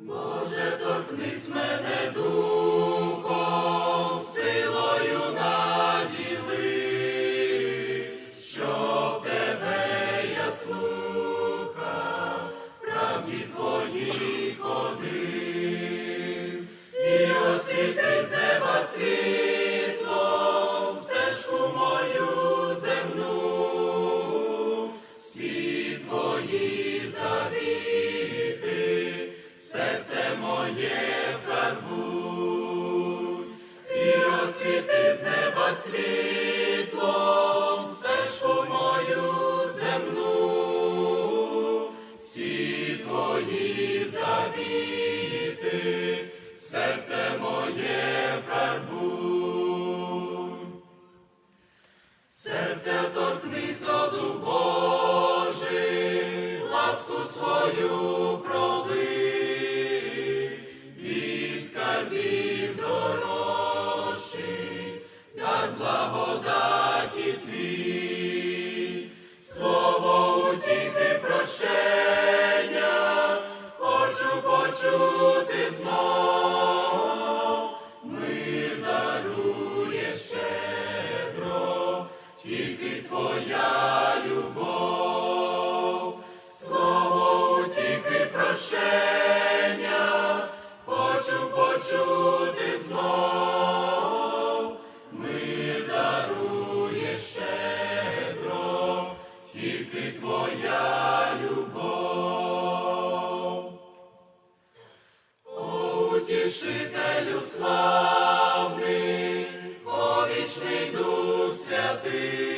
Боже, торкнись мене світлом, стежку мою земну, всі твої завіти, серце моє почути знов, мир дарує щедро, тільки твоя любов, слово утіхи прощення, хочу почути знов, мир дарує щедро, тільки твоя утішителю славний, о дух святий,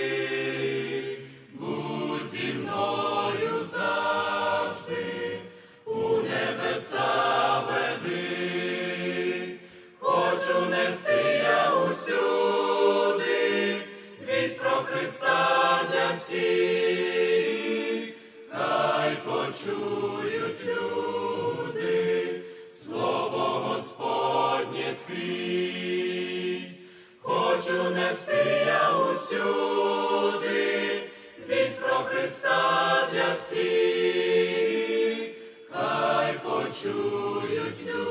будь зі мною завжди, у небеса веди, хочу нести я усюди, вість про Христа для всіх, хай почують нести я усюди, вість про Христа для всіх, хай почують люди.